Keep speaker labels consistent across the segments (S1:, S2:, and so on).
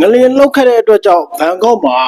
S1: ငလျင်လောက်ခဲ့တဲ့အတွက်ကြောင့်ဘန်ကောက်မှာ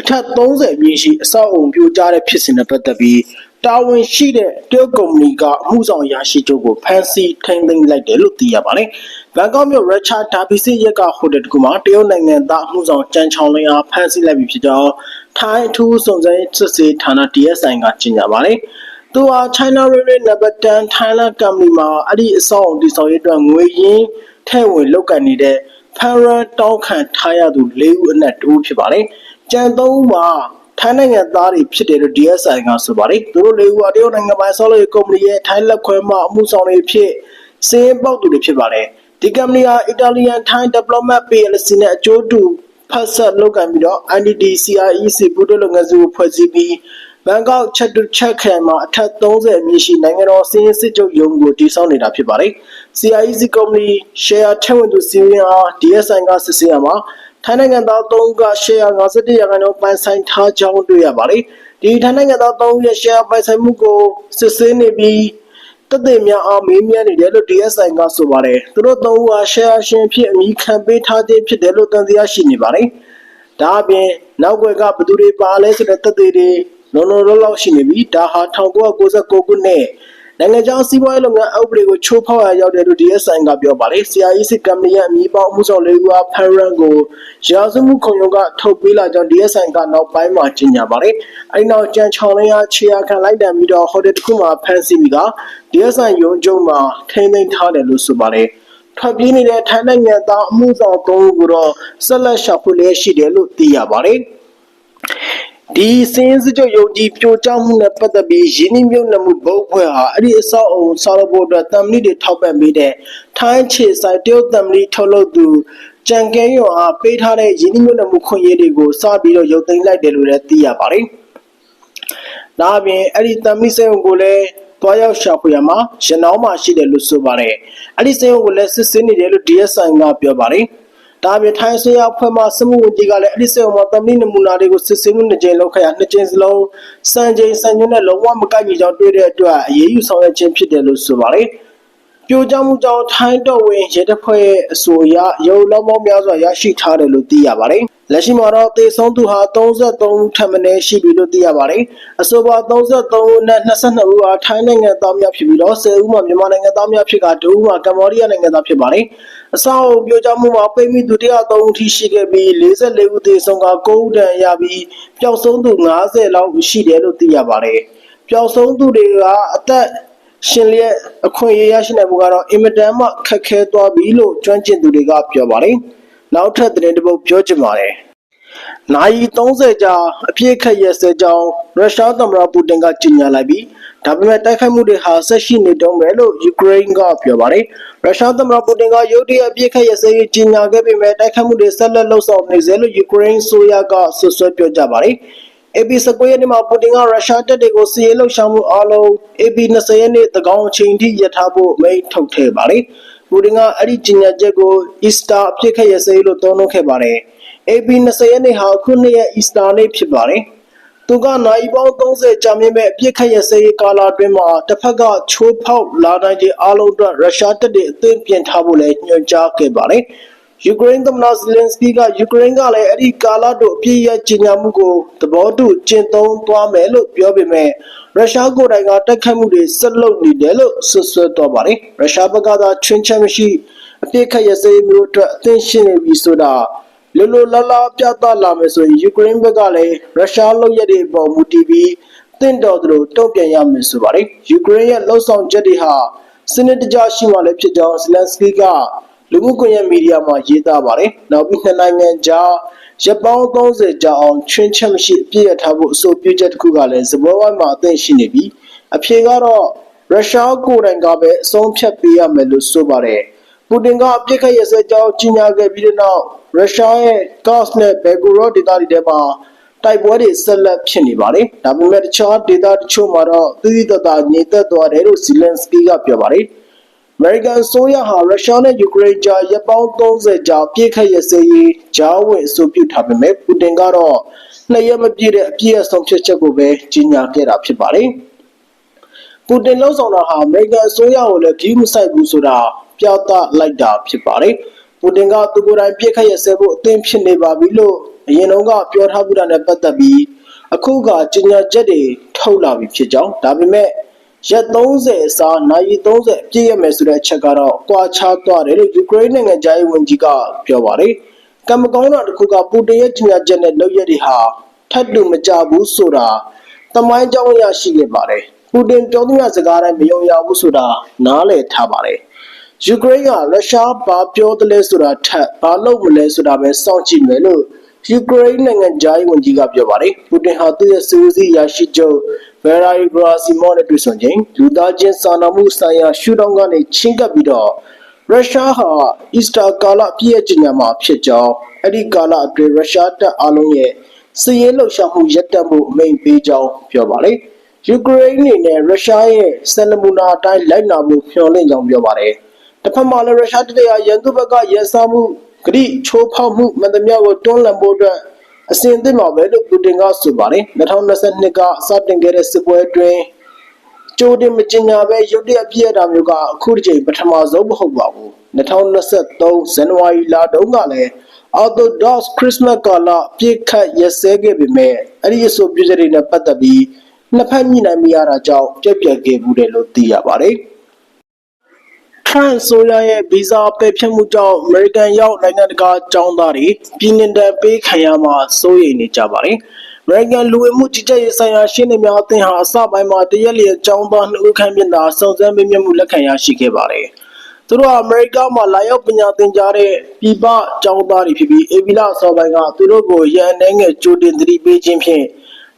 S1: အထက်30မြင့်ရှိအဆောက်အုံပြိုကျတဲ့ဖြစ်စဉ်နဲ့ပတ်သက်ပြီးတာဝန်ရှိတဲ့တရုတ်ကုမ္ပဏီကအမှုဆောင်ရရှိချုပ်ကိုဖမ်းဆီးထိန်းသိမ်းလိုက်တယ်လို့သိရပါတယ်။ဘန်ကောက်မြို့ရချာဒါဘီစီရက်ကဟိုတယ်တစ်ခုမှာတရုတ်နိုင်ငံသားအမှုဆောင်ကြမ်းချောင်းလင်းအားဖမ်းဆီးလိုက်ပြီဖြစ်ကြောင်းထိုင်းအထူးစုံစမ်းစစ်ဆေးဌာန DSI ကကြေညာပါတယ်။သူဟာ China Railway Number 10 Thailand Company မှာအဲ့ဒီအဆောက်အုံတည်ဆောက်ရေးအတွက်ငွေရင်းထဲ့ဝင်လုပ်ကင်နေတဲ့ ဖန်ရန်တောင်းခံထားရသူ၄ဦးအနက်တူဖြစ်ပါတယ်။ကြံသုံးဦးမှာထိုင်းနိုင်ငံသားတွေဖြစ်တယ်လို့ DSI ကဆိုပါတယ်။သူတို့၄ဦးဟာတရုတ်နိုင်ငံပိုင်ဆောက်လုပ်ရေးကုမ္ပဏီရဲ့ထိုင်းလက်ခွဲမှအမှုဆောင်တွေဖြစ်စင်းပေါက်သူတွေဖြစ်ပါတယ်။ဒီကုမ္ပဏီဟာ Italian Thai Development PLC နဲ့အကျိုးတူဖတ်ဆက်လုပ်ကင်ပြီးတော့ NDD CREC ဘုဒ္ဓလုပ်ငန်းစုကိုဖွဲ့စည်းပြီးဘန်ကောက်ချက်တူချက်ခံမှာအထက်30အမြင့်ရှိနိုင်ငံတော်စင်းစစ်ချုပ်ရုံးကိုတည်ဆောက်နေတာဖြစ်ပါတယ်။ CIEC ကုမ္ပဏီ share ထည့်ဝင်သူစီရင်အား DSI ကစစ်ဆေးရမှာထိုင်းနိုင်ငံသား3ဦးက share 51ရာခိုင်နှုန်းပိုင်ဆိုင်ထားကြောင်းတွေ့ရပါတယ်။ဒီထိုင်းနိုင်ငံသား3ဦးရဲ့ share ပိုင်ဆိုင်မှုကိုစစ်ဆေးနေပြီးတသက်များအားမေးမြန်းနေတယ်လို့ DSI ကဆိုပါတယ်။သူတို့3ဦးဟာ share ရှင်ဖြစ်အမိခံပေးထားခြင်းဖြစ်တယ်လို့တန်တရားရှိနေပါတယ်။ဒါအပြင်နောက်ွယ်ကဘသူတွေပါလဲဆိုတဲ့တသက်တွေလုံးလုံးလုံးလောက်ရှိနေပြီဒါဟာ1996ခုနှစ် နိုင်ငံခြားစီးပွားရေးလုပ်ငန်းအုပ်ပဒေကိုချိုးဖောက်ရရောက်တယ်လို့ DSI ကပြောပါတယ် CIEC ကမ္ပဏီရဲ့အမည်ပေါင်းမှုဆောင်လေးဦးအားဖန်ရန်ကိုရာဇမှုခုံရုံးကထုတ်ပေးလာကြောင်း DSI ကနောက်ပိုင်းမှာကြေညာပါတယ်အဲဒီနောက်ကြံချောင်းလင်းအားခြေရာခံလိုက်တံပြီးတော့ဟိုတယ်တစ်ခုမှာဖမ်းဆီးပြီးက DSI ရုံးချုပ်မှာထိန်းသိမ်းထားတယ်လို့ဆိုပါတယ်ထွက်ပြေးနေတဲ့ထိုင်းနိုင်ငံသားအမှုဆောင်၃ဦးကိုတော့ဆက်လက်ရှာဖွေလျက်ရှိတယ်လို့သိရပါတယ် ဒီစင်းစကြယုံကြည်ပြိုကျမှုနဲ့ပတ်သက်ပြီးရင်းနှီးမြှုပ်နှံမှုဘုတ်ဖွဲ့ဟာအဲ့ဒီအဆောက်အုံဆောက်လုပ်ဖို့အတွက်တမ်မဏိတွေထောက်ပံ့ပေးတဲ့ထိုင်းခြေဆိုင်တရုတ်တမ်မဏိထုတ်လုပ်သူကြံကဲရွာအားပေးထားတဲ့ရင်းနှီးမြှုပ်နှံမှုခွင့်ရတွေကိုစပြီးတော့ရုပ်သိမ်းလိုက်တယ်လို့လည်းသိရပါတယ်။ဒါအပြင်အဲ့ဒီတမ်မဏိစေုံကိုလည်းတွားရောက်ရှာဖွေရမှာရနောင်းမှာရှိတယ်လို့ဆိုပါတယ်။အဲ့ဒီစေုံကိုလည်းစစ်ဆေးနေတယ်လို့ DSI ကပြောပါတယ်။ ဒါအပြင်ထိုင်းဆွေးရဖွဲ့မှစမှုဝန်ကြီးကလည်းအဲ့ဒီစေုံမှာတမန်နမူနာတွေကိုစစ်ဆေးမှုနှစ်ကြိမ်လောက်ခရနှစ်ကြိမ်စလုံးစံချိန်စံညွှန်းနဲ့လုံးဝမကိုက်ညီကြောင်းတွေ့တဲ့အတွက်အရေးယူဆောင်ရွက်ခြင်းဖြစ်တယ်လို့ဆိုပါတယ် ပြိုကျမှုကြောင့်ထိုင်းတော်ဝင်ရဲတပ်ဖွဲ့ရဲ့အဆိုအရရုပ်လုံးပေါင်းများစွာရရှိထားတယ်လို့သိရပါတယ်။လက်ရှိမှာတော့သေဆုံးသူဟာ33ဦးထပ်မံရှိပြီလို့သိရပါတယ်။အဆိုပါ33ဦးနဲ့22ဦးဟာထိုင်းနိုင်ငံသားများဖြစ်ပြီးတော့10ဦးမှာမြန်မာနိုင်ငံသားများဖြစ်က2ဦးမှာကမ္ဘောဒီးယားနိုင်ငံသားဖြစ်ပါတယ်။အဆောက်အုံပြိုကျမှုမှာပိတ်မိသူ103ဦးထိရှိခဲ့ပြီး44ဦးသေဆုံးက9ဦးဒဏ်ရာပြီးပျောက်ဆုံးသူ90လောက်ရှိတယ်လို့သိရပါတယ်။ပျောက်ဆုံးသူတွေကအသက် ရှင်လျက်အခွင့်အရေးရရှိနိုင်မှုကတော့အင်မတန်မှခက်ခဲသွားပြီလို့ကျွမ်းကျင်သူတွေကပြောပါတယ်။နောက်ထပ်သတင်းတစ်ပုဒ်ပြောချင်ပါတယ်။နိုင်30ကြာအပြည့်ခက်ရစဲကြောင်းရုရှားသမ္မတပူတင်ကကြေညာလိုက်ပြီးဒါပေမဲ့တိုက်ခိုက်မှုတွေဟာဆက်ရှိနေတုန်းပဲလို့ယူကရိန်းကပြောပါတယ်။ရုရှားသမ္မတပူတင်ကရုတ်တရက်အပြည့်ခက်ရစဲကြေညာခဲ့ပေမဲ့တိုက်ခိုက်မှုတွေဆက်လက်လှုပ်ဆောင်နေစေလို့ယူကရိန်းဆိုရကဆွဆွဲပြောကြပါတယ်။ AP 19ရက်နေ့မှာပူတင်ကရုရှားတပ်တွေကိုစီးရဲလှုပ်ရှားမှုအလုံး AP 20ရက်နေ့တကောင်အချိန်ထိရထားဖို့မိန့်ထုတ်ခဲ့ပါတယ်။ပူတင်ကအဲ့ဒီကြီးညာချက်ကို Easter အဖြစ်ခက်ရစေလို့သုံးနှုန်းခဲ့ပါတယ်။ AP 20ရက်နေ့ဟာခုနှစ်ရဲ့ Easter နေ့ဖြစ်ပါတယ်။သူကနိုင်ပေါင်း30ကြာမြင့်မဲ့အပြစ်ခတ်ရစေးကာလအတွင်းမှာတစ်ဖက်ကချိုးဖောက်လာနိုင်တဲ့အလုံးအတွက်ရုရှားတပ်တွေအသင့်ပြင်ထားဖို့လည်းညွှန်ကြားခဲ့ပါတယ်။ ယူကရိန်းသမ္မတဇလင်စကီကယူကရိန်းကလည်းအဲ့ဒီကာလတို့အပြည့်ရကြီးညာမှုကိုသဘောတူကျင့်သုံးသွားမယ်လို့ပြောပေမဲ့ရုရှားကိုယ်တိုင်ကတိုက်ခိုက်မှုတွေဆက်လုပ်နေတယ်လို့ဆွဆွဲသွားပါတယ်ရုရှားဘက်ကသာချွင်းချက်မရှိအပြည့်ခက်ရစေးမျိုးအတွက်အသင့်ရှင်းနေပြီဆိုတာလောလောလလာပြသလာမယ်ဆိုရင်ယူကရိန်းဘက်ကလည်းရုရှားလုပ်ရတဲ့ပုံမူတည်ပြီးတင့်တော်သူတို့တုံ့ပြန်ရမယ်ဆိုပါတယ်ယူကရိန်းရဲ့လှုပ်ဆောင်ချက်တွေဟာစနစ်တကျရှိမှလည်းဖြစ်ကြောင်းဇလန်စကီက လူမှုကွန်ရက်မီဒီယာမှာရေးသားပါတယ်။နောက်ပြီးနှစ်နိုင်ငံကြားရပ်ပေါင်း30ကြာအောင်ချွင်းချက်မရှိအပြည့်ရထားဖို့အဆိုပြုချက်တစ်ခုကလည်းဇဘောဝိုင်းမှာအသင့်ရှိနေပြီးအဖြေကတော့ရုရှားကိုယ်တိုင်ကပဲအဆုံးဖြတ်ပေးရမယ်လို့ဆိုပါတယ်။ပူတင်ကအပြစ်ခတ်ရစဲကြောင်းကြီးညာခဲ့ပြီးတဲ့နောက်ရုရှားရဲ့ Kursk နဲ့ Belgorod ဒေသတွေထဲမှာတိုက်ပွဲတွေဆက်လက်ဖြစ်နေပါတယ်။ဒါပေမဲ့တခြားဒေသတချို့မှာတော့သီးသီးသက်သာငြိမ်သက်သွားတယ်လို့ဇီလန်စကီကပြောပါတယ်။ အမေရိကန်ဆိုရဟာရုရှားနဲ့ယူကရိန်းကြားရပ်ပေါင်း30ကြာပြည့်ခတ်ရစေရေးကြားဝင်အဆိုပြုထားပေမဲ့ပူတင်ကတော့နှစ်ရက်မပြည့်တဲ့အပြည့်အဆုံးဖြတ်ချက်ကိုပဲကြီးညာခဲ့တာဖြစ်ပါတယ်။ပူတင်လှုံ့ဆော်တာဟာအမေရိကန်ဆိုရကိုလည်းကြီးမဆိုင်ဘူးဆိုတာပြသလိုက်တာဖြစ်ပါတယ်။ပူပူတင်ကသူကိုယ်တိုင်ပြစ်ခတ်ရစဲဖို့အသင့်ဖြစ်နေပါပြီလို့အရင်တုန်းကပြောထားမှုတာနဲ့ပတ်သက်ပြီးအခုကကြေညာချက်တွေထုတ်လာပြီဖြစ်ကြောင်းဒါပေမဲ့ ရက်30အစားနိုင်30အပြည့်ရမယ်ဆိုတဲ့အချက်ကတော့ကွာခြားသွားတယ်လို့ယူကရိန်းနိုင်ငံသားရေးဝန်ကြီးကပြောပါတယ်ကမ္မကောင်းတာတစ်ခုကပူတင်ရဲ့ကြေညာချက်နဲ့လုပ်ရက်တွေဟာထပ်တူမကြဘူးဆိုတာတမိုင်းကြောင်းအရရှိခဲ့ပါတယ်ပူတင်ပြောသမျှစကားတိုင်းမယုံရဘူးဆိုတာနားလည်ထားပါတယ်ယူကရိန်းကရုရှားဘာပြောတယ်လဲဆိုတာထက်ဘာလုပ်မလဲဆိုတာပဲစောင့်ကြည့်မယ်လို့ယူကရိန်းနိုင်ငံသားရေးဝန်ကြီးကပြောပါတယ်ပူတင်ဟာသူ့ရဲ့စီဝစီရရှိချုပ် ဗယ်ရာရီဂရာစီမောနဲ့တွေ့ဆုံချိန်လူသားချင်းစာနာမှုဆိုင်ရာရှုထောင့်ကနေချင်းကပ်ပြီးတော့ရုရှားဟာအီစတာကာလပြည့်ရဲ့ကျညာမှာဖြစ်ကြောင်းအဲ့ဒီကာလအတွင်းရုရှားတပ်အလုံးရဲ့စီးရဲလှုပ်ရှားမှုရပ်တန့်မှုအမိန့်ပေးကြောင်းပြောပါတယ်ယူကရိန်းအနေနဲ့ရုရှားရဲ့စန်နမူနာအတိုင်းလိုက်နာမှုမျှော်လင့်ကြောင်းပြောပါတယ်တစ်ဖက်မှာလည်းရုရှားတပ်ရဲ့ရန်သူဘက်ကရန်စားမှုဂရိချိုးဖောက်မှုမှန်သမျှကိုတွန်းလှန်ဖို့အတွက် အစဉ်အသင့်ပါပဲလို့ပူတင်ကဆိုပါတယ်2022ကစတင်ခဲ့တဲ့စစ်ပွဲအတွင်းကြိုတင်မကျင်ညာပဲရုတ်တရက်ပြည့်ရတာမျိုးကအခုတစ်ချိန်ပထမဆုံးမဟုတ်ပါဘူး2023ဇန်နဝါရီလတုန်းကလည်း Orthodox Christmas ကာလပြည့်ခတ်ရက်စဲခဲ့ပေမဲ့အဲ့ဒီအဆိုပြုချက်တွေနဲ့ပတ်သက်ပြီးနှစ်ဖက်ညှိနှိုင်းမရတာကြောင့်ပြက်ပြက်ခဲ့ဘူးတယ်လို့သိရပါတယ် Trump အစိုးရရဲ့ဗီဇာပယ်ဖျက်မှုကြောင့် American ရောက်နိုင်ငံတကာကျောင်းသားတွေပြည်နှင်တန်ပေးခံရမှာစိုးရိမ်နေကြပါတယ်။ American လူဝင်မှုကြီးကြပ်ရေးဆိုင်ရာရှင်းလင်းများအသင်းဟာအစပိုင်းမှာတရက်လျက်ကျောင်းသား2ဦးခန့်မျက်နှာစုံစမ်းမေးမြန်းမှုလက်ခံရရှိခဲ့ပါတယ်။သူတို့ကအမေရိကမှာလာရောက်ပညာသင်ကြားတဲ့ပြည်ပကျောင်းသားတွေဖြစ်ပြီးအေဗီလာဆော်ပိုင်းကသူတို့ကိုရန်နှဲငယ်ကြိုတင်သတိပေးခြင်းဖြင့်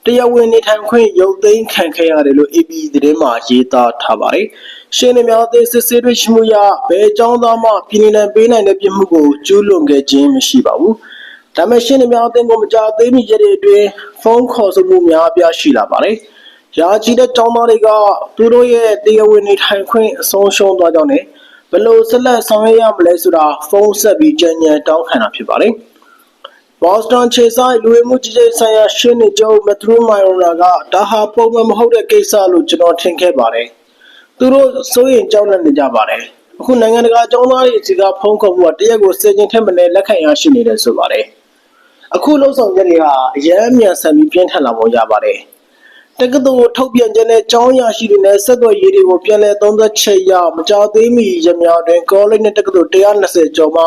S1: တရားဝင်နေထိုင်ခွင့်ရုပ်သိမ်းခံခဲ့ရတယ်လို့ AP သတင်းမှာရေးသားထားပါတယ်။ ရှင်းနေများအသေးစစ်ဆေးတွေ့ရှိမှုရဘယ်အကြောင်းသားမှပြည်နယ်ပေးနိုင်တဲ့ပြစ်မှုကိုကျူးလွန်ခဲ့ခြင်းမရှိပါဘူး။ဒါမဲ့ရှင်းနေများအသင်းကိုမကြသေးမီရက်တွေအတွင်းဖုန်းခေါ်ဆိုမှုများအပြားရှိလာပါတယ်။ရာချီတဲ့ကျောင်းသားတွေကသူတို့ရဲ့တရားဝင်နေထိုင်ခွင့်အဆုံးရှုံးသွားကြောင်းနဲ့ဘယ်လိုဆက်လက်ဆောင်ရွက်ရမလဲဆိုတာဖုန်းဆက်ပြီးကြံ့ကြံတောင်းခံတာဖြစ်ပါတယ်။ Boston ခြေဆိုင်လူဝင်မှုကြီးကြပ်ဆိုင်ရာရှင်းနေကြမထရူမိုင်ရိုနာကဒါဟာပုံမှန်မဟုတ်တဲ့ကိစ္စလို့ကျွန်တော်ထင်ခဲ့ပါတယ်။ သူတို့စိုးရင်ကြောက်လန့်နေကြပါတယ်။အခုနိုင်ငံတကာအကြောင်းသားတွေစီကဖုန်းခေါ်မှုကတရက်ကိုစေချင်းထက်မနဲ့လက်ခံရရှိနေတယ်ဆိုပါတယ်။အခုလုံဆောင်ချက်တွေဟာအရန်မြန်ဆန်ပြီးပြင်းထန်လာပေါ်ရပါတယ်။တက္ကသိုလ်ထုတ်ပြန်ချက်နဲ့ကျောင်းရရှိတွေနဲ့ဆက်သွယ်ရေးတွေကိုပြန်လည်သုံးသပ်ချက်ရမကြသေးမီရများတွင်ကောလိပ်နဲ့တက္ကသိုလ်120ကျော်မှ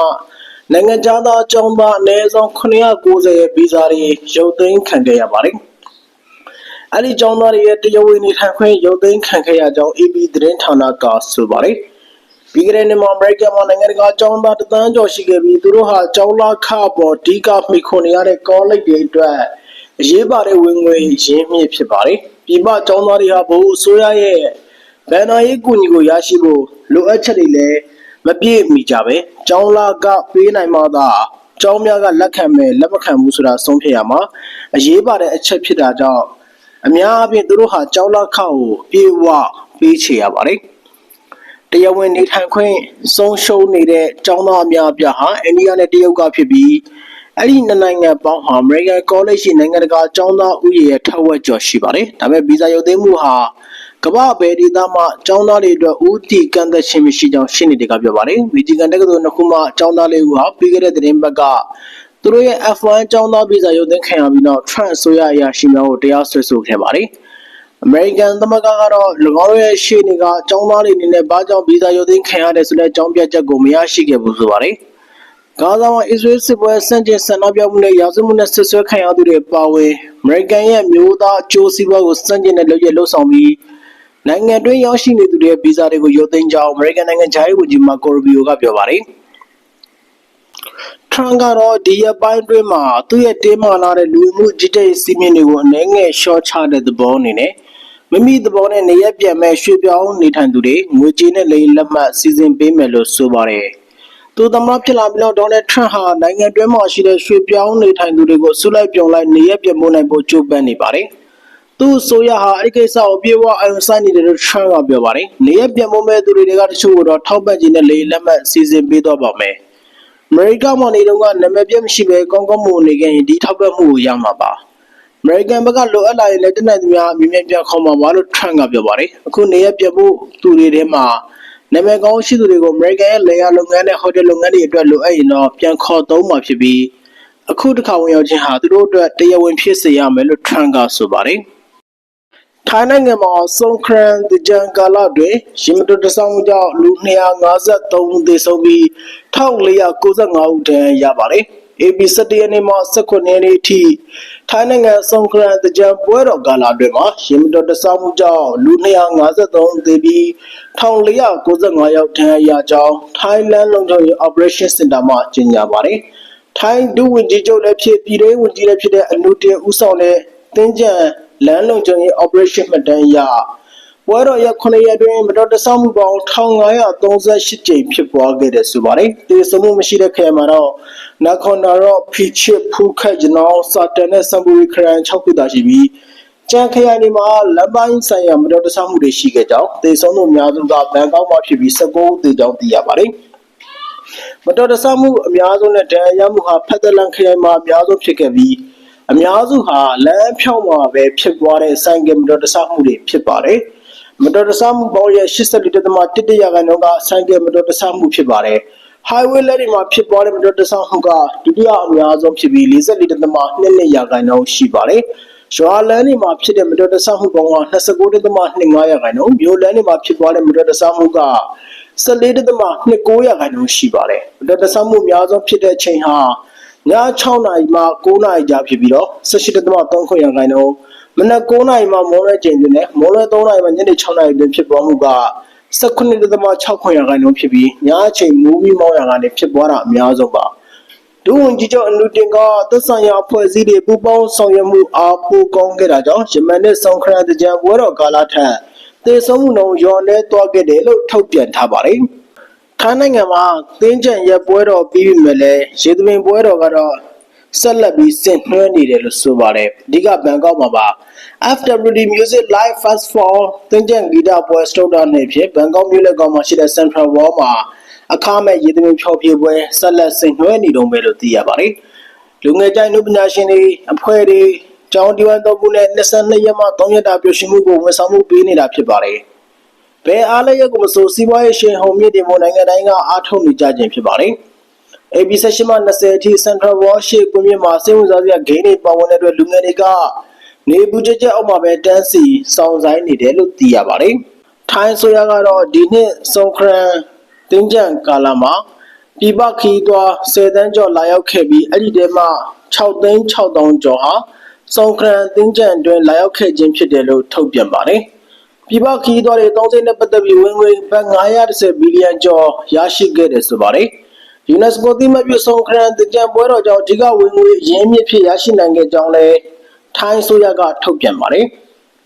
S1: နိုင်ငံသားသားအကြောင်းသားအနည်းဆုံး990ရဲ့ဗီဇာတွေရုပ်သိမ်းခံခဲ့ရပါတယ်။ အဲဒီကျောင်းသားတွေရဲ့တရားဝင်နေထိုင်ခွင့်ရုပ်သိမ်းခံခဲ့ရကြောင်း AP သတင်းဌာနကဆိုပါတယ်။ပြီးခဲ့တဲ့နှစ်မှာအမေရိကန်မှာနိုင်ငံတကာကျောင်းသားတသန်းကျော်ရှိခဲ့ပြီးသူတို့ဟာကျောင်းလာခပေါ်ဒီကမိခွန်ရတဲ့ကောလိပ်တွေအတွက်အရေးပါတဲ့ဝင်ငွေရင်းမြစ်ဖြစ်ပါတယ်။ပြည်ပကျောင်းသားတွေဟာဘိုးအစိုးရရဲ့ဗန်နာရေးကူညီကိုရရှိဖို့လိုအပ်ချက်တွေလည်းမပြည့်မီကြပဲကျောင်းလာကပေးနိုင်မှသာကျောင်းများကလက်ခံမဲ့လက်မခံဘူးဆိုတာဆုံးဖြတ်ရမှာအရေးပါတဲ့အချက်ဖြစ်တာကြောင့် အများအပြားသူတို့ဟာကျောင်းလာခကိုပြေဝပေးချေရပါတယ်တရားဝင်နေထိုင်ခွင့်ဆုံးရှုံးနေတဲ့ကျောင်းသားအများအပြားဟာအိန္ဒိယနဲ့တရုတ်ကဖြစ်ပြီးအဲ့ဒီနှစ်နိုင်ငံပေါင်းဟာ American College ရှိနိုင်ငံတကာကျောင်းသားဥယျာဉ်ရဲ့ထက်ဝက်ကျော်ရှိပါတယ်ဒါပေမဲ့ဗီဇာရုပ်သိမ်းမှုဟာကမ္ဘာဘယ်ဒေသမှကျောင်းသားတွေအတွက်ဦးတည်ကန့်သက်ခြင်းမရှိကြောင်းရှင်းနေတယ်ကပြောပါတယ်။မီဂျီဂန်တက္ကသိုလ်နှစ်ခုမှကျောင်းသားလေးဦးဟာပြီးခဲ့တဲ့သတင်းပတ်က သူတို့ရဲ့ F1 ကျောင်းသားဗီဇာရုပ်သိမ်းခံရပြီးနောက် Trump အစိုးရအရာရှိများကိုတရားစွဲဆိုခဲ့ပါတယ်။ American သမဂ္ဂကတော့၎င်းတို့ရဲ့ရှေ့နေကကျောင်းသားတွေအနေနဲ့ဘာကြောင့်ဗီဇာရုပ်သိမ်းခံရတယ်ဆိုတဲ့အကြောင်းပြချက်ကိုမရရှိခဲ့ဘူးဆိုပါတယ်။ဂါဇာမှာအစ္စရေးစစ်ပွဲဆန့်ကျင်ဆန္ဒပြမှုနဲ့ရာဇဝတ်မှုနဲ့ဆွဆွဲခံရသူတွေပါဝင် American ရဲ့မျိုးသားအကျိုးစီးပွားကိုစန့်ကျင်တဲ့လုပ်ရလှုပ်ဆောင်ပြီးနိုင်ငံတွင်းရောက်ရှိနေသူတွေရဲ့ဗီဇာတွေကိုရုပ်သိမ်းကြောင်းအမေရိကန်နိုင်ငံခြားရေးဝန်ကြီးမာကိုရိုဘီယိုကပြောပါတယ် ထရန်ကတော့ဒီရက်ပိုင်းတွင်းမှာသူ့ရဲ့တင်းမာလာတဲ့လူမှုကြီးတဲ့စီးမင်းတွေကိုအနှဲငယ်ရှော့ချတဲ့သဘောအနေနဲ့မိမိသဘောနဲ့နေရက်ပြန်မဲ့ရွှေပြောင်းနေထိုင်သူတွေငွေကြေးနဲ့လိမ်လက်မှတ်စီစဉ်ပေးမယ်လို့ဆိုပါတယ်။သူသမ္မတဖြစ်လာပြီးတော့ဒေါ်နယ်ထရန့်ဟာနိုင်ငံတွင်းမှာရှိတဲ့ရွှေပြောင်းနေထိုင်သူတွေကိုဆုလိုက်ပြုံလိုက်နေရက်ပြန်ပို့နိုင်ဖို့ကြိုးပမ်းနေပါတယ်။သူ့ဆိုရဟာအဲ့ဒီကိစ္စကိုပြေဝအယုံဆိုင်နေတယ်လို့ Trump ကပြောပါတယ်။နေရပြန်မမဲ့သူတွေကတချို့ကတော့ထောက်ပံ့ခြင်းနဲ့လေလက်မှတ်စီစဉ်ပေးတော့ပါမယ်။ အမေရိကန်မှာနေတော့ကနာမည်ပြမရှိပဲကောင်းကောင်းမွန်နေခဲ့ရင်ဒီထောက်ပံ့မှုကိုရမှာပါ။အမေရိကန်ဘက်ကလိုအပ်လာရင်လည်းတနက်သူများမြင်မြန်ပြန်ခေါ်မှာပါလို့ Trump ကပြောပါတယ်။အခုနေရပြန်ဖို့သူတွေထဲမှာနာမည်ကောင်းရှိသူတွေကို American ရဲ့လေယာလုပ်ငန်းနဲ့ hotel လုပ်ငန်းတွေအတွက်လိုအပ်ရင်တော့ပြန်ခေါ်သုံးမှာဖြစ်ပြီးအခုတစ်ခါဝင်ရောက်ခြင်းဟာသူတို့အတွက်တရားဝင်ဖြစ်စေရမယ်လို့ Trump ကဆိုပါတယ်။ ထိုင်းနိုင်ငံမှာဆုံခရန်တကြံကာလတွင်ရှင်မတော်တဆောင်မှုကြောင့်လူ253ဦးသေဆုံးပြီး1495ဦးဒဏ်ရာရပါတယ်။ AP 17ရက်နေ့မှ19ရက်နေ့အထိထိုင်းနိုင်ငံဆုံခရန်တကြံပွဲတော်ကာလအတွင်းမှာရှင်မတော်တဆောင်မှုကြောင့်လူ253ဦးသေပြီး1495ယောက်ဒဏ်ရာရကြောင်း Thailand လုံခြုံရေး Operation Center မှကြေညာပါတယ်။ထိုင်းဒုဝန်ကြီးချုပ်လည်းဖြစ်ပြည်ထောင်ဝန်ကြီးလည်းဖြစ်တဲ့အနုတင်ဦးဆောင်တဲ့တင်းကြံ လမ်းလုံခြုံရေး operation မှတ်တမ်းအရပွဲတော်ရက်9ရက်အတွင်းမတော်တဆမှုပေါင်း1538ကြိမ်ဖြစ်ပွားခဲ့တယ်ဆိုပါတယ်။ဒီစမှုမရှိတဲ့ခရိုင်မှာတော့နခွန်နာရော့ဖီချစ်ဖူခက်ဂျနောင်းစာတန်နဲ့စံပူရီခရိုင်6ခုသာရှိပြီးကျန်ခရိုင်တွေမှာလမ်းပိုင်းဆိုင်ရာမတော်တဆမှုတွေရှိခဲ့ကြောင်းသေဆုံးသူအများစုကဘန်ကောက်မှာဖြစ်ပြီး19ဦးသေကြောင်းသိရပါတယ်။မတော်တဆမှုအများဆုံးနဲ့ဒဏ်ရာရမှုဟာဖက်ဒလန်ခရိုင်မှာအများဆုံးဖြစ်ခဲ့ပြီး အများစုဟာလမ်းဖြောင်းမှာပဲဖြစ်ပွားတဲ့ဆိုင်ကယ်မတော်တဆမှုတွေဖြစ်ပါတယ်။မတော်တဆမှုပေါင်းရဲ့84.1ရာခိုင်နှုန်းကဆိုင်ကယ်မတော်တဆမှုဖြစ်ပါတယ်။ highway လက်တွေမှာဖြစ်ပွားတဲ့မတော်တဆမှုကဒုတိယအများဆုံးဖြစ်ပြီး44.22ရာခိုင်နှုန်းရှိပါတယ်။ရွာလမ်းတွေမှာဖြစ်တဲ့မတော်တဆမှုပေါင်းက29.25ရာခိုင်နှုန်းမြို့လမ်းတွေမှာဖြစ်ပွားတဲ့မတော်တဆမှုက14.29ရာခိုင်နှုန်းရှိပါတယ်။မတော်တဆမှုအများဆုံးဖြစ်တဲ့အချိန်ဟာည 6နာရီမှ9နာရီကြားဖြစ်ပြီးတော့18.3ရာခိုင်နှုန်းမနက်9နာရီမှမိုးလွဲချိန်တွင်နဲ့မိုးလွဲ3နာရီမှညနေ6နာရီတွင်ဖြစ်ပွားမှုက19.6ရာခိုင်နှုန်းဖြစ်ပြီးညအချိန်မူးပြီးမောင်းရကနေဖြစ်ပွားတာအများဆုံးပါဒုဝန်ကြီးချုပ်အနုတင်ကသက်ဆိုင်ရာအဖွဲ့အစည်းတွေပူးပေါင်းဆောင်ရွက်မှုအားပိုကောင်းခဲ့တာကြောင့်ယမန်နဲ့ဆောင်ခရန်တကြံပွဲတော်ကာလထက်သေဆုံးမှုနှုန်းလျော့နေသွားခဲ့တယ်လို့ထုတ်ပြန်ထားပါတယ်။ ထိုင်းနိုင်ငံမှာတင်းကြံရက်ပွဲတော်ပြီးပြီမဲ့လည်းရေသမင်ပွဲတော်ကတော့ဆက်လက်ပြီးဆင်နွှဲနေတယ်လို့ဆိုပါတယ်။အဓိကဘန်ကောက်မှာပါ FWD Music Live Fast for တင်းကြံဂီတပွဲစတုဒ္ဒနေ့ဖြစ်ဘန်ကောက်မြို့လက်ကောင်မှာရှိတဲ့ Central Wall မှာအခမဲ့ရေသမင်ဖြောပြပွဲဆက်လက်ဆင်နွှဲနေတုံးပဲလို့သိရပါတယ်။လူငယ်ကြိုင်နုပညာရှင်တွေအဖွဲ့တွေကျောင်းဒီဝမ်တော်မှုနဲ့22ရက်မှ3ရက်တာပြည့်ရှင်မှုကိုဝန်ဆောင်မှုပေးနေတာဖြစ်ပါတယ်။ ဘယ်အားလည်းရကိုမဆိုစီးပွားရေးရှင်ဟုံမြင့်တင်မှုနိုင်ငံတိုင်းကအားထုတ်နေကြခြင်းဖြစ်ပါတယ်။ AB 16မှ20အထိ Central Wall ရှိကွန်မြင့်မှာစေဝန်စားစရာဂိမ်းတွေပါဝင်တဲ့အတွက်လူငယ်တွေကနေဘူးချက်ချက်အောက်မှာပဲတန်းစီစောင့်ဆိုင်နေတယ်လို့သိရပါတယ်။ထိုင်းဆိုရကတော့ဒီနှစ်စုံခရန်တင်းကြံကာလမှာပြပခီးသွား10တန်းကျော်လာရောက်ခဲ့ပြီးအဲ့ဒီထဲမှာ6သိန်း6000ကျော်ဟာစုံခရန်တင်းကြံတွင်လာရောက်ခဲ့ခြင်းဖြစ်တယ်လို့ထုတ်ပြန်ပါတယ်။ ပြပခီးသွားတွေ30နဲ့ပတ်သက်ပြီးဝင်ငွေဘတ်910ဘီလီယံကျော်ရရှိခဲ့တယ်ဆိုပါတယ်။ UNESCO သိမှတ်ပြုစုံခရန်တင်းကြံပွဲတော်ကြောင့်အဓိကဝင်ငွေရင်းမြစ်ဖြစ်ရရှိနိုင်ခဲ့ကြောင်းလည်းထိုင်းဆိုရကထုတ်ပြန်ပါတယ်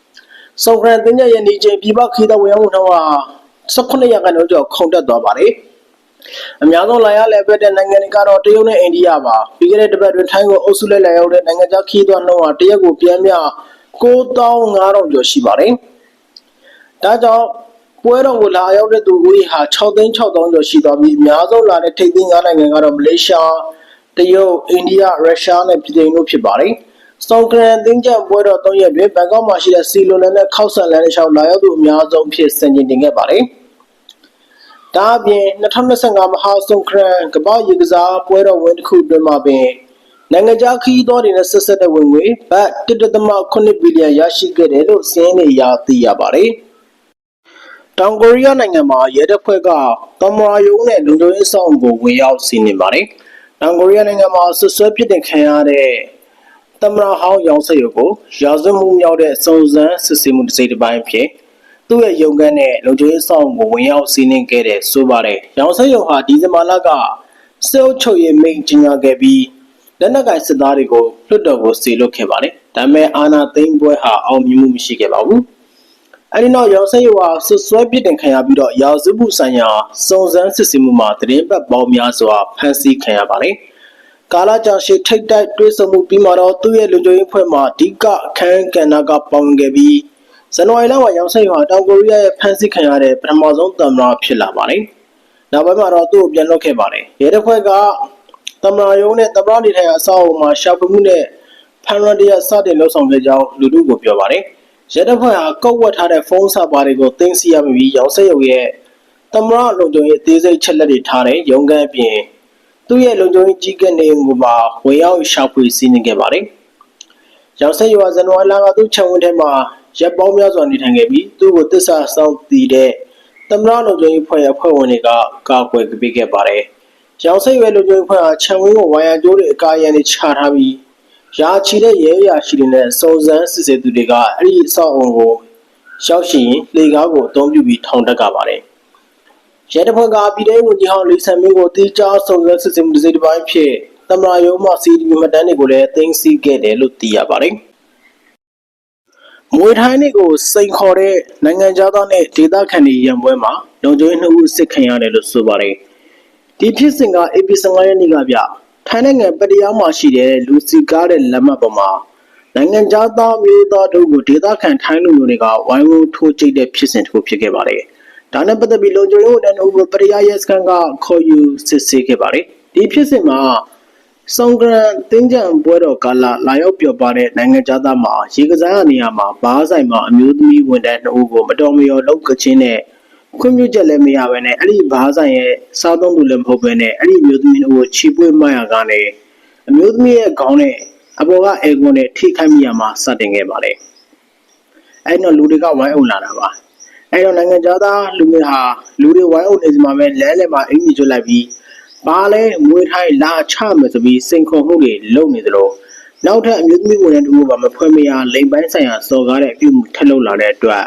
S1: ။စုံခရန်တင်းကြံရဲ့နေချိန်ပြပခီးသွားဝင်ရောက်မှုနှုန်းဟာ18ရာခိုင်နှုန်းကျော်ခုန်တက်သွားပါတယ်။အများဆုံးလာရလည်ပတ်တဲ့နိုင်ငံတွေကတော့တရုတ်နဲ့အိန္ဒိယပါ။ပြီးခဲ့တဲ့တစ်ပတ်တွင်ထိုင်းကိုအုပ်စုလိုက်လာရောက်တဲ့နိုင်ငံခြားခီးသွွားနှုန်းဟာတရက်ကိုပြန်မြ9500ကျော်ရှိပါတယ်။ ဒါကြောင့်ပွဲတော်ကိုလာရောက်တဲ့သူဦးရေဟာ6သိန်း6000ကျော်ရှိသွားပြီးအများဆုံးလာတဲ့ထိပ်သီး9နိုင်ငံကတော့မလေးရှားတရုတ်အိန္ဒိယရုရှားနဲ့ပြည်ထောင်တို့ဖြစ်ပါတယ်။စောင်ကရန်တင်းကြံပွဲတော်3ရက်တွင်ဘန်ကောက်မှာရှိတဲ့စီလိုလန်နဲ့ခောက်ဆန်လန်တစ်လျှောက်လာရောက်သူအများဆုံးဖြစ်စင်ကျင်တင်ခဲ့ပါတယ်။ဒါအပြင်2025မဟာဆုံခရန်ကမ္ဘာရေကစားပွဲတော်ဝင်တစ်ခုတွင်မှာပင်နိုင်ငံခြားခီးသောတွေနဲ့ဆက်ဆက်တဲ့ဝင်ငွေဘတ်1.8ဘီလီယံရရှိခဲ့တယ်လို့စင်းနေရသိရပါတယ်။ တောင်ကိုရီးယားနိုင်ငံမှာရဲတပ်ဖွဲ့ကကမရာယုံနဲ့လူတို့ရေးဆောင်ကိုဝင်ရောက်စီးနင်းပါတယ်။တောင်ကိုရီးယားနိုင်ငံမှာဆွဆွဲပြစ်တင်ခံရတဲ့သမရာဟောင်းရောင်စရုပ်ကိုရာဇဝမှုမြောက်တဲ့စုံစမ်းစစ်ဆေးမှုတစ်စိတ်တစ်ပိုင်းဖြစ်သူ့ရဲ့ရုံကန်းနဲ့လုံခြုံရေးဆောင်ကိုဝင်ရောက်စီးနင်းခဲ့တဲ့ဆိုပါတယ်။ရောင်စက်ရုံဟာဒီဇင်ဘာလကစေအုပ်ချုပ်ရေးမိန့်ကြီးညာခဲ့ပြီးလက်နက်ကင်စစ်သားတွေကိုလွှတ်တော်ကိုစီလွတ်ခဲ့ပါတယ်။ဒါပေမဲ့အာဏာသိမ်းပွဲဟာအောင်မြင်မှုမရှိခဲ့ပါဘူး။ အဲဒီနောက်ရောင်စက်ရုံဟာဆွဆွဲပြစ်တင်ခံရပြီးတော့ရာဇဝမှုဆိုင်ရာစုံစမ်းစစ်ဆေးမှုမှာတရင်ပတ်ပေါင်းများစွာဖမ်းဆီးခံရပါတယ်။ကာလာကြောင့်ရှေ့ထိတ်တိုက်တွေးဆုံမှုပြီးမှတော့သူ့ရဲ့လူကြိုရေးဖွဲ့မှာအဓိကအခန်းကဏ္ဍကပေါဝင်ခဲ့ပြီးဇန်နဝါရီလမှာရောင်စိတ်ဟာတောင်ကိုရီးယားရဲ့ဖမ်းဆီးခံရတဲ့ပထမဆုံးသမ္မတဖြစ်လာပါတယ်။နောက်ပိုင်းမှာတော့သူ့ကိုပြန်လွှတ်ခဲ့ပါတယ်။ရဲတပ်ဖွဲ့ကသမ္မတရုံးနဲ့သမ္မတနေထိုင်အဆောက်အအုံမှာရှာဖွေမှုနဲ့ဖမ်းရန်တရားစတင်လှုပ်ဆောင်ခဲ့ကြောင်းလူထုကိုပြောပါတယ်။ ရဲတပ်ဖွဲ့ဟာကောက်ဝတ်ထားတဲ့ဖုန်းဆာပါတွေကိုသိမ်းဆည်းရပြီးရောင်စိတ်ရုံရဲ့တသမရလုံခြုံရေးအသေးစိတ်ချက်လက်တွေထားတဲ့ရုံးခန်းအပြင်သူ့ရဲ့လုံခြုံရေးကြီးကနေငူမှာဝင်ရောက်ရှာဖွေစီးနင်းခဲ့ပါတယ်။ရောင်ဆက်ရွာဇန်နဝါရီလကသူ့ခြံဝန်းထဲမှာရပ်ပေါင်းများစွာနေထိုင်ခဲ့ပြီးသူ့ကိုတစ္ဆာစောင့်တည်တဲ့သမရလုံခြုံရေးဖွဲ့ရဖွဲ့ဝင်တွေကကာကွယ်ပေးခဲ့ပါတယ်။ရောင်ဆက်ရွာလုံခြုံရေးဖွဲ့ဟာခြံဝန်းကိုဝိုင်ယာကျိုးတွေအကာအရံတွေချထားပြီး ရာချီတဲ့ရဲရာရှိတွေနဲ့စုံစမ်းစစ်ဆေးသူတွေကအဲ့ဒီအဆောက်အုံကိုရောက်ရှိရင်လေကားကိုအသုံးပြုပြီးထောင်တက်ကြပါတယ်။ရဲတပ်ဖွဲ့ကပြည်ထောင်ဝန်ကြီးဟောင်းလိဆန်မင်းကိုတီးခြားစုံစမ်းစစ်ဆေးမှုတစ်စိတ်တစ်ပိုင်းဖြစ်သမရာယုံမှ CDB မှတ်တမ်းတွေကိုလည်းသိမ်းဆည်းခဲ့တယ်လို့သိရပါတယ်။မွေထိုင်းတွေကိုစိန်ခေါ်တဲ့နိုင်ငံသားနဲ့ဒေသခံတွေရန်ပွဲမှာလုံခြုံရေးနှုတ်စစ်ခံရတယ်လို့ဆိုပါတယ်။ဒီဖြစ်စဉ်က AP15 ရက်နေ့ကဗျ ထိုင်းနိုင်ငံပတရားမှာရှိတဲ့လူစီကားတဲ့လက်မှတ်ပေါ်မှာနိုင်ငံသားမျိုးသားတို့ကိုဒေသခံထိုင်းလူမျိုးတွေကဝိုင်းဝန်းထိုးကြိတ်တဲ့ဖြစ်စဉ်တစ်ခုဖြစ်ခဲ့ပါတယ်။ဒါနဲ့ပတ်သက်ပြီးလုံခြုံရေးဝန်ထမ်းတို့ကိုပတရားရဲစခန်းကခေါ်ယူစစ်ဆေးခဲ့ပါတယ်။ဒီဖြစ်စဉ်မှာစုံဂရန်တင်းကြံပွဲတော်ကာလလာရောက်ပြောပါတဲ့နိုင်ငံသားမှာရေကစားရနေရာမှာဘားဆိုင်မှာအမျိုးသမီးဝန်ထမ်းတို့ကိုမတော်မလျော်လောက်ကချင်းနဲ့ ခွင့်ပြုချက်လည်းမရဘဲနဲ့အဲ့ဒီဘားဆိုင်ရဲ့စားသုံးသူလည်းမဟုတ်ဘဲနဲ့အဲ့ဒီအမျိုးသမီးတို့ကိုချီပွေးမှရကားနဲ့အမျိုးသမီးရဲ့ခေါင်းနဲ့အပေါ်ကအေကွန်နဲ့ထိခိုက်မိရမှာစတင်ခဲ့ပါတယ်။အဲ့တော့လူတွေကဝိုင်းအုံလာတာပါ။အဲ့တော့နိုင်ငံသားလူမျိုးဟာလူတွေဝိုင်းအုံနေစမှာပဲလဲလဲမှာအင်ကြီးကျွတ်လိုက်ပြီးဘာလဲမွေးထိုင်းလာချမယ်ဆိုပြီးစိန်ခေါ်မှုတွေလုပ်နေသလိုနောက်ထပ်အမျိုးသမီးဝန်ထမ်းတို့ကမဖွဲ့မရလိမ်ပိုင်းဆိုင်ရာစော်ကားတဲ့အပြုမှုထပ်လုပ်လာတဲ့အတွက်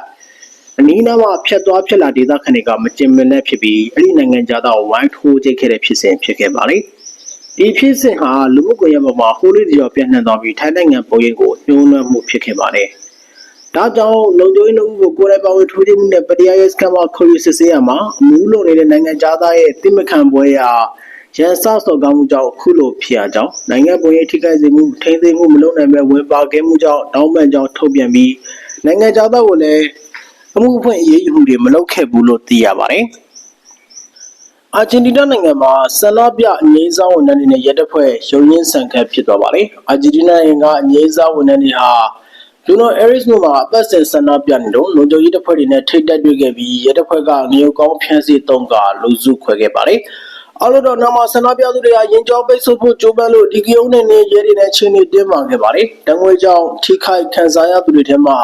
S1: အနီးနားမှာဖြတ်သွားဖြတ်လာဒေသခံတွေကမကျင်မနဲ့ဖြစ်ပြီးအဲ့ဒီနိုင်ငံသားဝိုင်းထိုးကျိတ်ခဲ့တဲ့ဖြစ်စဉ်ဖြစ်ခဲ့ပါလေဒီဖြစ်စဉ်ဟာလူမှုကွန်ရက်ပေါ်မှာဟိုးလေးကြော်ပြန့်နှံ့သွားပြီးထိုင်းနိုင်ငံပုံရိပ်ကိုညှိုးနှံမှုဖြစ်ခဲ့ပါတယ်ဒါကြောင့်လုံခြုံရေးနှုတ်ကိုကိုယ်တိုင်ပါဝင်ထိုးခြင်းနဲ့ပတရားရေးစခန်းမှာခေါ်ယူစစ်ဆေးရမှာအမှုလုံနေတဲ့နိုင်ငံသားရဲ့တိမခံပွဲရာရန်စစော်ကောင်းမှုကြောင့်ခုလိုဖြစ်ရကြောင်းနိုင်ငံပုံရိပ်ထိခိုက်စေမှုထိန်းသိမ်းမှုမလုပ်နိုင်ပဲဝင်ပါခဲ့မှုကြောင့်တောင်းပန်ကြောင်းထုတ်ပြန်ပြီးနိုင်ငံသားကိုလည်း အမှုဖွင့်အရေးယူမှုတွေမလုပ်ခဲ့ဘူးလို့သိရပါတယ်။အာဂျင်တီးနားနိုင်ငံမှာဆလပြအငိမ့်စားဝန်ထမ်းတွေနဲ့ရဲတပ်ဖွဲ့ရုံရင်းဆန်ခတ်ဖြစ်သွားပါတယ်။အာဂျင်တီးနားနိုင်ငံကအငိမ့်စားဝန်ထမ်းတွေဟာလူနိုအဲရစ်မြို့မှာအပတ်စဉ်ဆန္ဒပြနေတော့လုံခြုံရေးတပ်ဖွဲ့တွေနဲ့ထိတ်တက်တွေ့ခဲ့ပြီးရဲတပ်ဖွဲ့ကငရုတ်ကောင်းဖျန်းစီတုံးကလူစုခွဲခဲ့ပါတယ်။အော်လို့တော့နောက်မှာဆန္ဒပြသူတွေကရင်ကြောပိတ်ဆို့ဖို့ကြိုးပမ်းလို့ဒီကယုံနဲ့နေရဲတွေနဲ့ချင်းနေတင်းမာခဲ့ပါတယ်။တံငွေကြောင့်ထိခိုက်ခံစားရသူတွေထဲမှာ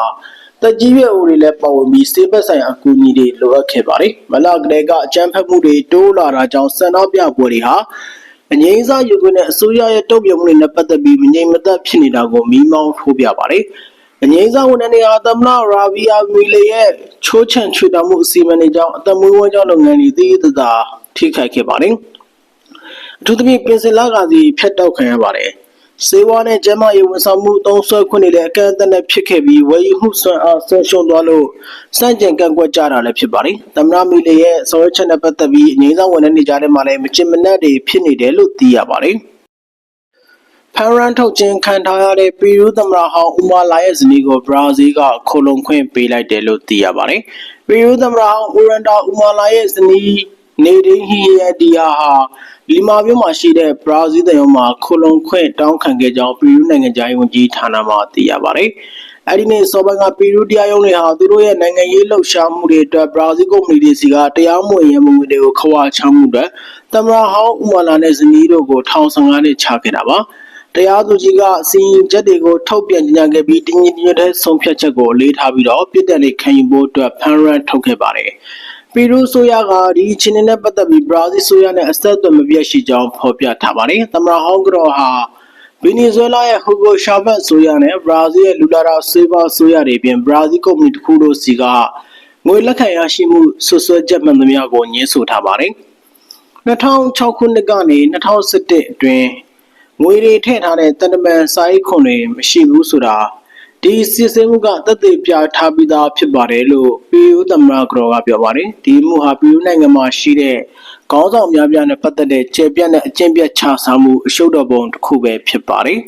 S1: တက်ကြီးရွယ်ဦးတွေလည်းပါဝင်ပြီးစေဘက်ဆိုင်အကူအညီတွေလိုအပ်ခဲ့ပါတယ်။မလကလေးကအကြမ်းဖက်မှုတွေတိုးလာတာကြောင့်ဆန္ဒပြပွဲတွေဟာအငိမ့်စားယူခွင့်နဲ့အစိုးရရဲ့တုံ့ပြန်မှုတွေနဲ့ပတ်သက်ပြီးမငြိမ်မသက်ဖြစ်နေတာကိုမိမောင်းထိုးပြပါတယ်။အငိမ့်စားဝန်ထမ်းတွေဟာသမနာရာဗီယာမီလေရဲ့ချိုးချံချွေတာမှုအစီအမံတွေကြောင့်အသက်မွေးဝမ်းကြောင်းလုပ်ငန်းတွေတည်တည်သာထိခိုက်ခဲ့ပါတယ်။အထူးသဖြင့်ပင်စင်လာကစီဖျက်တောက်ခံရပါတယ်။ စေဝါနဲ့ကျန်းမာရေးဝန်ဆောင်မှုသုံးဆွဲခွင့်တွေလည်းအကန့်အသတ်နဲ့ဖြစ်ခဲ့ပြီးဝယ်ယူမှုဆွမ်းအားဆုံးရှုံးသွားလို့စန့်ကျင်ကန့်ကွက်ကြတာလည်းဖြစ်ပါတယ်။သမနာမီလီရဲ့ဆောင်ရွက်ချက်နဲ့ပတ်သက်ပြီးအငြိမ်းစားဝန်ထမ်းတွေကြားထဲမှာလည်းမချင်မနှက်တွေဖြစ်နေတယ်လို့သိရပါတယ်။ဖန်ရန်ထုတ်ခြင်းခံထားရတဲ့ပီရူးသမရာဟောင်းဦးမာလာရဲ့ဇနီးကိုဘရာဇီးကခိုလုံခွင့်ပေးလိုက်တယ်လို့သိရပါတယ်။ပီရူးသမရာဟောင်းဦးရန်တာဦးမာလာရဲ့ဇနီး နေဒင်းဟီယဒီယာဟာလီမာမြို့မှာရှိတဲ့ဘရာဇီးတရုံမှာခိုလုံခွင့်တောင်းခံခဲ့ကြောင်းပီရူးနိုင်ငံသားဝန်ကြီးဌာနမှသိရပါတယ်။အဲဒီနေ့စောပိုင်းကပီရူးတရားရုံးတွေဟာသူတို့ရဲ့နိုင်ငံရေးလှုပ်ရှားမှုတွေအတွက်ဘရာဇီးကုမ္ပဏီတွေစီကတရားမဝင်ရမှုတွေကိုခွာချမှုတွေသမရာဟောင်းဥမာလာနဲ့ဇနီးတို့ကို1015နှစ်ချခဲ့တာပါ။တရားသူကြီးကစီရင်ချက်တွေကိုထုတ်ပြန်ကြေညာခဲ့ပြီးတင်းကြီးညွတ်တဲ့ဆုံးဖြတ်ချက်ကိုအလေးထားပြီးတော့ပြစ်ဒဏ်တွေခံယူဖို့အတွက်ဖန်ရန်ထုတ်ခဲ့ပါတယ်။ ပီရူးဆိုရကဒီအခြေအနေနဲ့ပတ်သက်ပြီးဘရာဇီးဆိုရနဲ့အဆက်အသွယ်မပြတ်ရှိကြောင်းဖော်ပြထားပါတယ်။သမ္မတဟောင်းကတော့ဟာဗီနီဇွဲလားရဲ့ဟူဂိုရှာဗတ်ဆိုရနဲ့ဘရာဇီးရဲ့လူလာတာဆေးဘာဆိုရတွေပြင်ဘရာဇီးကုမ္ပဏီတစ်ခုတို့စီကငွေလက်ခံရရှိမှုဆွဆွဲချက်မှန်သမျှကိုညှင်းဆိုထားပါတယ်။2006ခုနှစ်ကနေ2017အတွင်းငွေတွေထည့်ထားတဲ့တန်တမန်စာရေးခွန်တွေမရှိဘူးဆိုတာ ဒီစစ်ဆေးမှုကသက်သေပြထားပြီးသားဖြစ်ပါတယ်လို့ပီယိုသမရကရောကပြောပါတယ်ဒီမှုဟာပီယိုနိုင်ငံမှာရှိတဲ့ခေါင်းဆောင်များပြားနဲ့ပတ်သက်တဲ့ကျေပြတ်တဲ့အကျင့်ပြတ်ချစားမှုအရှုပ်တော်ပုံတစ်ခုပဲဖြစ်ပါတယ်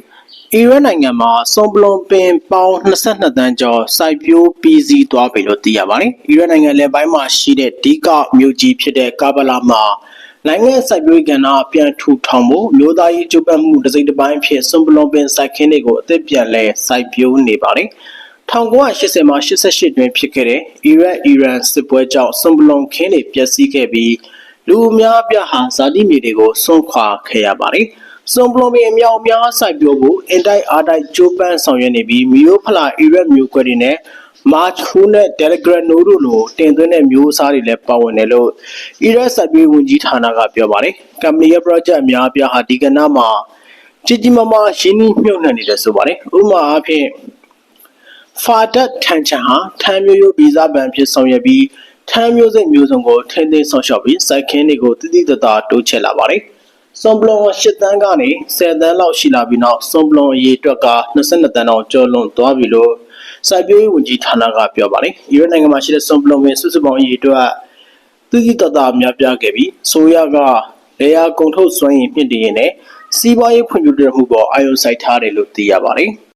S1: အီရတ်နိုင်ငံမှာစွန်ပလွန်ပင်ပေါင်း22တန်းကျော်စိုက်ပျိုးပြီးစီးသွားပြီလို့သိရပါတယ်။အီရတ်နိုင်ငံလယ်ပိုင်းမှာရှိတဲ့ဒီကမြို့ကြီးဖြစ်တဲ့ကာဘလာမှာ နိုင်ငံစိုက်ပျိုးကဏ္ဍပြန်ထူထောင်ဖို့မျိုးသားရေးကြိုးပမ်းမှုတစ်စိတ်တစ်ပိုင်းဖြစ်စွန်ပလွန်ပင်စိုက်ခင်းတွေကိုအသစ်ပြန်လဲစိုက်ပျိုးနေပါတယ်။1980မှာ88တွင်ဖြစ်ခဲ့တဲ့အီရတ်အီရန်စစ်ပွဲကြောင့်စွန်ဘလွန်ခင်းတွေပျက်စီးခဲ့ပြီးလူအများအပြားဟာဇာတိမြေတွေကိုစွန့်ခွာခဲ့ရပါတယ်။စွန်ဘလွန်မြေအမြောက်အများစိုက်ပျိုးဖို့အင်တိုက်အားတိုက်ကြိုးပမ်းဆောင်ရွက်နေပြီးမျိုးဖလာအီရတ်မျိုးကွဲတွေနဲ့ March ခုနဲ့ Telegram တို့လိုတင်သွင်းတဲ့မျိုးအစားတွေလည်းပါဝင်တယ်လို့အီရတ်စစ်ပေးဝန်ကြီးဌာနကပြောပါတယ်။ company ရဲ့ project အများအပြားဟာဒီကဏ္ဍမှာကြီးကြီးမားမားရင်းနှီးမြှုပ်နှံနေတယ်ဆိုပါတယ်။ဥပမာအားဖြင့်ဖာဒတ်ထန်ချန်ဟာထမ်းမျိုးရိုးဗီဇဗန်ဖြစ်ဆောင်ရွက်ပြီးထမ်းမျိုးစိတ်မျိုးစုံကိုထိန်းသိမ်းဆောင်ရှောက်ပြီးစိုက်ခင်းတွေကိုတည်တည်တသာတိုးချဲ့လာပါတယ်။စွန်ဘလွန်8တန်းကနေ10တန်းလောက်ရှိလာပြီးနောက်စွန်ဘလွန်အရေးအတွက်က22တန်းအောင်ကျော်လွန်သွားပြီလို့ စိုက်ပျိုးရေးဝန်ကြီးဌာနကပြောပါတယ်။အီရတ်နိုင်ငံမှာရှိတဲ့စွန်ဘလွန်ပင်စုစုပေါင်းအရေးအတွက်တည်တည်တသာများပြားခဲ့ပြီးဆိုရကလေယာကုန်ထုတ်စွမ်းရည်မြင့်တင်ရင်းနဲ့စီးပွားရေးဖွံ့ဖြိုးတိုးတက်မှုပေါ်အာရုံစိုက်ထားတယ်လို့သိရပါတယ်။